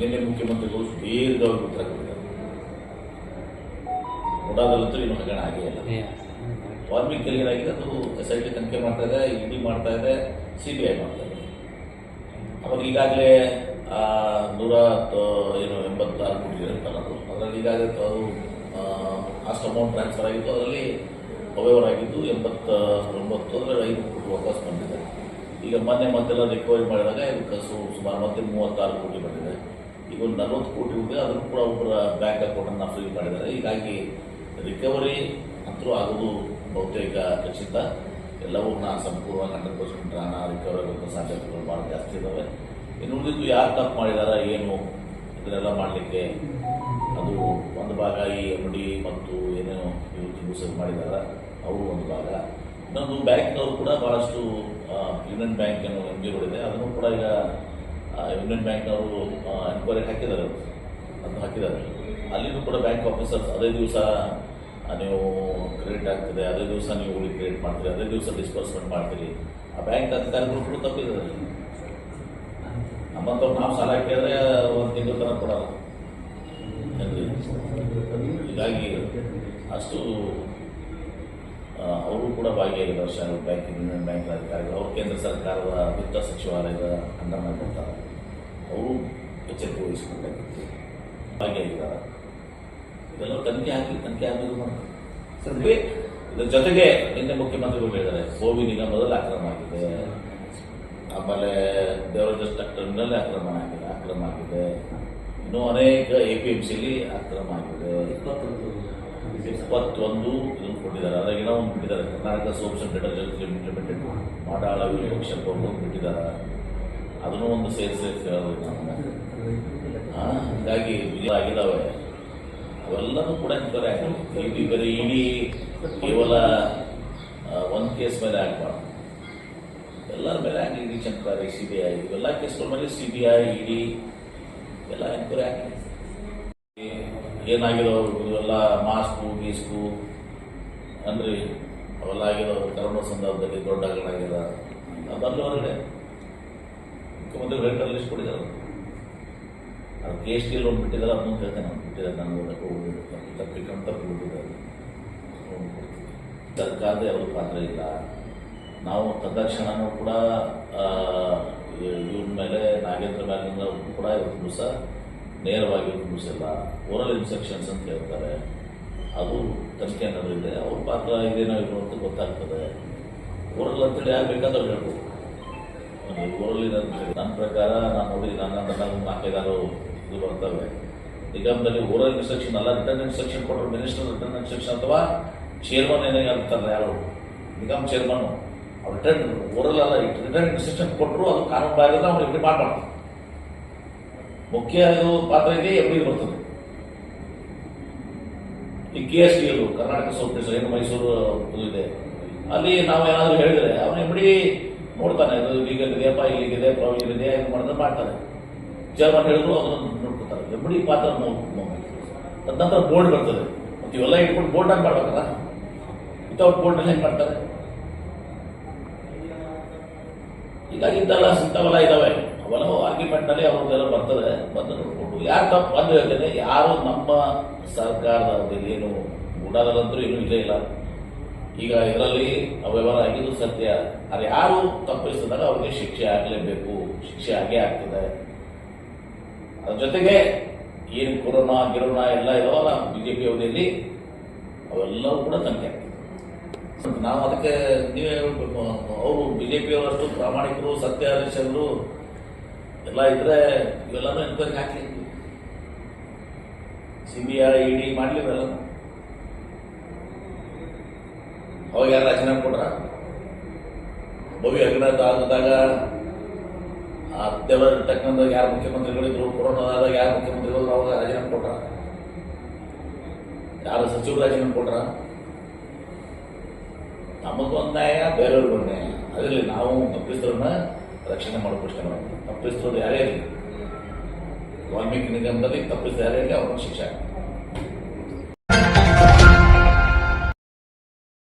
ನಿನ್ನೆ ಮುಖ್ಯಮಂತ್ರಿಗಳು ದೀರ್ಘವಾಗಿ ಉತ್ತರ ಕೊಟ್ಟಿದ್ದಾರೆ. ಮುಡಾದಲ್ಲಂತೂ ಏನು ಹಗರಣ ಆಗೇ ಇಲ್ಲ. ವಾಲ್ಮೀಕಿಯಲ್ಲಿ ಏನಾಗಿದೆ ಅದು ಎಸ್ ಐ ಟಿ ತನಿಖೆ ಮಾಡ್ತಾ ಇದೆ ಇಡಿ ಮಾಡ್ತಾ ಇದೆ ಸಿ ಬಿ ಐ ಮಾಡ್ತಾ ಇದೆ. ಅವಾಗ ಈಗಾಗಲೇ ನೂರ ಏನು ಎಂಬತ್ತಾರು ಕೋಟಿ ಇರುತ್ತಲ್ಲ ಅದು. ಅದರಲ್ಲಿ ಈಗಾಗಲೇ ಅದು ಅಷ್ಟು ಅಮೌಂಟ್ ಟ್ರಾನ್ಸ್ಫರ್ ಆಗಿತ್ತು. ಅದರಲ್ಲಿ ಅವ್ಯವಹಾರ ಆಗಿದ್ದು ಎಂಬತ್ತ ಒಂಬತ್ತು ಅದರಲ್ಲಿ ಐದು ಕೋಟಿ ವಾಪಸ್ ಬಂದಿದೆ. ಈಗ ಮೊನ್ನೆ ಮೊದಲ ರಿಕವರಿ ಮಾಡಿದಾಗ ಇದಕ್ಕೆ ಸುಮಾರು ಮತ್ತೆ ಮೂವತ್ತಾರು ಕೋಟಿ ಬಂದಿದೆ. ಈಗ ಒಂದು ನಲವತ್ತು ಕೋಟಿ ಹೋಗಿದೆ, ಅದನ್ನು ಕೂಡ ಒಬ್ಬರ ಬ್ಯಾಂಕ್ ಅಕೌಂಟನ್ನು ಫ್ರೀ ಮಾಡಿದ್ದಾರೆ. ಹೀಗಾಗಿ ರಿಕವರಿ ಅಂತೂ ಆಗೋದು ಬಹುತೇಕ ಖಚಿತ. ಎಲ್ಲವೂ ನಾನು ಸಂಪೂರ್ಣ ಹಂಡ್ರೆಡ್ ಪರ್ಸೆಂಟ್ ಹಣ ರಿಕವರಿ ಆಗುವಂಥ ಸಾಧ್ಯತೆಗಳು ಭಾಳ ಜಾಸ್ತಿ ಇದ್ದಾವೆ ಇನ್ನು ಉಳಿದಿದ್ದು ಯಾರು ತಪ್ಪು ಮಾಡಿದಾರ, ಏನು ಇದನ್ನೆಲ್ಲ ಮಾಡಲಿಕ್ಕೆ? ಅದು ಒಂದು ಭಾಗ ಈ ಎಂ ಮತ್ತು ಏನೇನು ಸರ್ ಮಾಡಿದಾರ, ಅವರು ಒಂದು ಭಾಗ. ಇನ್ನೊಂದು ಬ್ಯಾಂಕ್ನವರು ಕೂಡ ಭಾಳಷ್ಟು ಯೂನಿಯನ್ ಬ್ಯಾಂಕ್ ಅನ್ನೋ ಎಂ ಇದೆ. ಅದನ್ನು ಕೂಡ ಈಗ ಯೂನಿಯನ್ ಬ್ಯಾಂಕ್ನವರು ಎನ್ಕ್ವೈರಿ ಹಾಕಿದ್ದಾರೆ. ಅದನ್ನು ಹಾಕಿದ್ದಾರೆ. ಅಲ್ಲಿನೂ ಕೂಡ ಬ್ಯಾಂಕ್ ಆಫೀಸರ್ಸ್ ಅದೇ ದಿವಸ ನೀವು ಕ್ರೆಡಿಟ್ ಆಗ್ತದೆ ಅದೇ ದಿವಸ ನೀವು ಹೋಗಿ ಕ್ರೆಡಿಟ್ ಮಾಡ್ತೀರಿ ಅದೇ ದಿವಸ ಡಿಸ್ಬರ್ಸ್ಮೆಂಟ್ ಮಾಡ್ತೀರಿ. ಆ ಬ್ಯಾಂಕ್ ಅಧಿಕಾರಿಗಳು ಕೂಡ ತಪ್ಪಿದ್ದಾರೆ. ನಮ್ಮಂಥವ್ರು ನಾವು ಸಾಲ ಕೇಳಿದ್ರೆ ಒಂದು ತಿಂಗಳು ತನಕ ಕೊಡಲ್ಲ? ಹೀಗಾಗಿ ಅಷ್ಟು ಅವರು ಕೂಡ ಭಾಗಿಯಾಗಿದ್ದಾರೆ ವರ್ಷ. ಬ್ಯಾಂಕ್ ಯೂನಿಯನ್ ಬ್ಯಾಂಕ್ ಅಧಿಕಾರಿಗಳು ಅವರು ಕೇಂದ್ರ ಸರ್ಕಾರದ ವಿತ್ತ ಸಚಿವಾಲಯದ ಅಂಡರ್ ಬರ್ತಾರೆ. ಅವರು ಎಚ್ಚರಿಕೆ ವಹಿಸಿಕೊಂಡಾಗಿತ್ತು ಭಾಗಿಯಾಗಿದ್ದಾರೆ ಇದೆಲ್ಲ ತನಿಖೆ ಹಾಕಿ ತನಿಖೆ ಆಗೋದು ಮಾಡ್ತಾರೆ. ಇದ್ರ ಜೊತೆಗೆ ನಿನ್ನೆ ಮುಖ್ಯಮಂತ್ರಿಗಳು ಹೇಳಿದ್ದಾರೆ ಕೋವಿ ನಿಗಮದಲ್ಲಿ ಆಕ್ರಮ ಆಗಿದೆ. ಆಮೇಲೆ ದೇವರಾಜ ಟರ್ಮಿನಲ್ ಅಕ್ರಮ ಆಗಿದೆ ಅಕ್ರಮ ಆಗಿದೆ. ಇನ್ನೂ ಅನೇಕ ಎ ಪಿ ಎಂ ಸಿಲಿ ಆಕ್ರಮ ಆಗಿದೆ. ಇಪ್ಪತ್ತೊಂದು ಇದನ್ನು ಕೊಟ್ಟಿದ್ದಾರೆ. ಅದ್ರಾಗ ಏನೋ ಒಂದು ಬಿಟ್ಟಿದ್ದಾರೆ. Karnataka soaps and detergent limited Madal ವಿಪಕ್ಷ ಒಂದು ಬಿಟ್ಟಿದ್ದಾರೆ. ಅದನ್ನು ಒಂದು ಸೇರಿಸಿ ಹೇಳೋದು ನಾವು ಹಾಗಾಗಿ ಇದು ಆಗಿದಾವೆ ಅವೆಲ್ಲನೂ ಕೂಡ ಆಗಿದೆ ಇಡೀ ಬರೀ ಇಡೀ ಕೇವಲ ಒಂದು ಕೇಸ್ ಮೇಲೆ ಆಗಬಾರ್ದು. ಎಲ್ಲರ ಮೇಲೆ ಆಗಲಿ ED enquiry C B I ಇವೆಲ್ಲ ಕೇಸ್ಗಳ ಮೇಲೆ ಸಿ ಬಿ ಐ ಇಡಿ ಎಲ್ಲ ಎನ್ಕ್ವೈರಿ ಆಗಲಿ. ಏನಾಗಿರೋ ಇವೆಲ್ಲ ಮಾಸ್ಕು ಗೀಸ್ಕು ಅಂದ್ರೆ ಅವೆಲ್ಲ ಆಗಿರೋ ಕರೋನಾ ಸಂದರ್ಭದಲ್ಲಿ ದೊಡ್ಡ ಹಗರಣ ಆಗ್ಯದ ಬಂದು ಹೊರಗಡೆ ಮುಖ್ಯಮಂತ್ರಿ ರೆಡ್ ಲಿಸ್ಟ್ ಕೊಟ್ಟಿದ್ದಾರೆ ಅದು ಕೆ ಎಸ್ ಟಿ ಲೋನ್ ಬಿಟ್ಟಿದ್ದಾರೆ ಅದನ್ನು ಹೇಳ್ತೇನೆ ನಾನು ಬಿಟ್ಟಿದ್ದಾರೆ. ನಾನು ಓದಕ್ಕೆ ಹೋಗಿ ತಪ್ಪಿಕೊಂಡು ತಪ್ಪು ಬಿಟ್ಟಿದ್ದಾರೆ ಸರ್ಕಾರದ ಯಾವುದೂ ಪಾತ್ರ ಇಲ್ಲ. ನಾವು ತದಕ್ಷಣನೂ ಕೂಡ ಇವ್ರ ಮೇಲೆ, ನಾಗೇಂದ್ರ ಮೇಲೆ ಕೂಡ ಇವತ್ತು ದಿವಸ ನೇರವಾಗಿ ಮುಗಿಸಲ್ಲ. ಓರಲ್ ಇನ್ಸ್ಟ್ರಕ್ಷನ್ಸ್ ಅಂತ ಹೇಳ್ತಾರೆ. ಅದು ತನಿಖೆ ಇದೆ ಅವ್ರ ಪಾತ್ರ ಇದೇನೋ ಇರೋ ಅಂತ ಗೊತ್ತಾಗ್ತದೆ. ಓರಲ್ ಅಂತೇಳಿ ಯಾರು ಬೇಕಾದ್ರೂ ಹೇಳ್ಬೋದು. ಓರಲ್ ಇದೆ ಅಂತ ನನ್ನ ಪ್ರಕಾರ ನಾನು ನೋಡಿ ನನ್ನ ನನ್ನ ನಾಲ್ಕೈದಾರು ಇದು ಬರ್ತವೆ ನಿಗಮದಲ್ಲಿ ಓರಲ್ ಇನ್ಸ್ಟ್ರಕ್ಷನ್ ಅಲ್ಲ ರಿಟರ್ನ್ ಇನ್ಸ್ಟ್ರಕ್ಷನ್ ಕೊಟ್ಟರು ಮಿನಿಸ್ಟರ್ ರಿಟರ್ನ್ ಇನ್ಸ್ಟ್ರಕ್ಷನ್ ಅಥವಾ ಚೇರ್ಮನ್ ಏನೇ ಅಂತಾರೆ ಯಾರು. ನಿಗಮ್ ಅವ್ರು ರಿಟರ್ನ್ ಓರಲ್ ಅಲ್ಲ ರಿಟರ್ನ್ ಇನ್ಸ್ಟ್ರಕ್ಷನ್ ಕೊಟ್ಟರು ಅದು ಕಾನೂನು ಬಾಹಿರ ಅವ್ರು ಇಲ್ಲಿ ಮಾಡಬಾರ್ದು ಮುಖ್ಯ ಇದು ಪಾತ್ರ ಇದೆ ಎಫ್ಡಿ ಬರ್ತದೆ. ಈ ಕೆ ಎಸ್ ಅದು ಕರ್ನಾಟಕ ಸೋಪ್ ಏನು ಮೈಸೂರು ಇದು ಇದೆ. ಅಲ್ಲಿ ನಾವು ಏನಾದರೂ ಹೇಳಿದ್ರೆ ಅವನು ಎಂಬಿ ನೋಡ್ತಾನೆ, ಅದು ಲೀಗಲ್ ಇದೆಯಪ್ಪ ಇಲ್ಲಿಗಿದೆ ಪ್ರಾವಿಷನ್ ಇದೆ ಇದು ಮಾಡಿದ್ರೆ ಮಾಡ್ತಾನೆ ಚೇರ್ಮನ್ ಹೇಳಿದ್ರು ಅದನ್ನು ನೋಡ್ಕೊತಾರೆ. ಎಂಬಿ ಪಾತ್ರ ತದನಂತರ ಬೋರ್ಡ್ ಬರ್ತದೆ. ಮತ್ತೆ ಇವೆಲ್ಲ ಇಟ್ಕೊಂಡು ಬೋರ್ಡ್ ಆಗಿ ಮಾಡ್ಬೇಕಲ್ಲ? ವಿತೌಟ್ ಬೋರ್ಡ್ ಹೆಂಗೆ ಮಾಡ್ತಾರೆ? ಹೀಗಾಗಿ ಇದ್ದಲ್ಲ ಸಿಗ್ತಾವಲ್ಲ, ಇದಾವೆ. ಅವೆಲ್ಲ ಆರ್ಗ್ಯುಮೆಂಟ್ನಲ್ಲಿ ಅವ್ರದ್ದೆಲ್ಲ ಬರ್ತದೆ. ಬಂದು ನೋಡ್ಕೊಂಡು. ಯಾರು ತಪ್ಪು ಬಂದು ಹೇಳ್ತೇನೆ, ಯಾರು ನಮ್ಮ ಸರ್ಕಾರದ ಅವಧಿಯಲ್ಲಿ ಏನು ಗುಡಾದಲ್ಲಂತೂ ಏನೂ ಇಲ್ಲೇ ಇಲ್ಲ. ಈಗ ಇದರಲ್ಲಿ ಅವ್ಯವಹಾರ ಆಗಿದ್ದು ಸತ್ಯ. ಅದು ಯಾರು ತಪ್ಪಿಸಿದಾಗ ಅವ್ರಿಗೆ ಶಿಕ್ಷೆ ಆಗಲೇಬೇಕು. ಶಿಕ್ಷೆ ಆಗೇ ಆಗ್ತದೆ. ಅದ್ರ ಜೊತೆಗೆ ಏನು ಕೊರೋನಾ, ಗಿರೋನಾ ಎಲ್ಲ ಇದಾವಲ್ಲ ಬಿಜೆಪಿ ಅವಧಿಯಲ್ಲಿ, ಅವೆಲ್ಲವೂ ಕೂಡ ತನಿಖೆ ನಾವು ಅದಕ್ಕೆ ನೀವೇ ಹೇಳ್ಬೇಕು ಅವರು ಬಿಜೆಪಿಯವರಷ್ಟು ಪ್ರಾಮಾಣಿಕರು, ಸತ್ಯ ಸತ್ಯಾಧೀಶರು ಎಲ್ಲ ಇದ್ರೆ ಇವೆಲ್ಲನೂ ಎನ್ಕ್ವೈರಿ ಹಾಕಿ ಸಿ ಬಿ ಐ ಇಡಿ ಮಾಡಲಿ ಇವೆಲ್ಲ ಅವಾಗ ಯಾರು ರಾಜೀನಾಮೆ ಕೊಡ್ರ ಭವ್ಯ ಹಗರಣ ಆದಾಗ ಆ ದೇವರ ಟಕ್ಕಂದಾಗ ಯಾರು ಮುಖ್ಯಮಂತ್ರಿಗಳಿದ್ರು ಕೊರೋನಾದಾಗ ಯಾರು ಮುಖ್ಯಮಂತ್ರಿಗಳು ಅವಾಗ ರಾಜೀನಾಮೆ ಕೊಟ್ರ. ಯಾರು ಸಚಿವರು ರಾಜೀನಾಮೆ ಕೊಟ್ರ? ನಮಗೊಂದು ನ್ಯಾಯ ಬೇರೆಯವ್ರಿಗೂ ನ್ಯಾಯ. ಅದರಲ್ಲಿ ನಾವು ತಪ್ಪಿಸ್ತರನ್ನ ರಕ್ಷಣೆ ಮಾಡಿಕೊಡ್ತೇನೆ ತಪ್ಪಿಸೋದು ಯಾರೇ ಇರಲಿ. ವಾಲ್ಮೀಕಿ ನಿಗಮದಲ್ಲಿ ತಪ್ಪಿಸಿದ ಯಾರೇ ಇರಲಿ ಅವ್ರನ್ನ ಶಿಕ್ಷೆ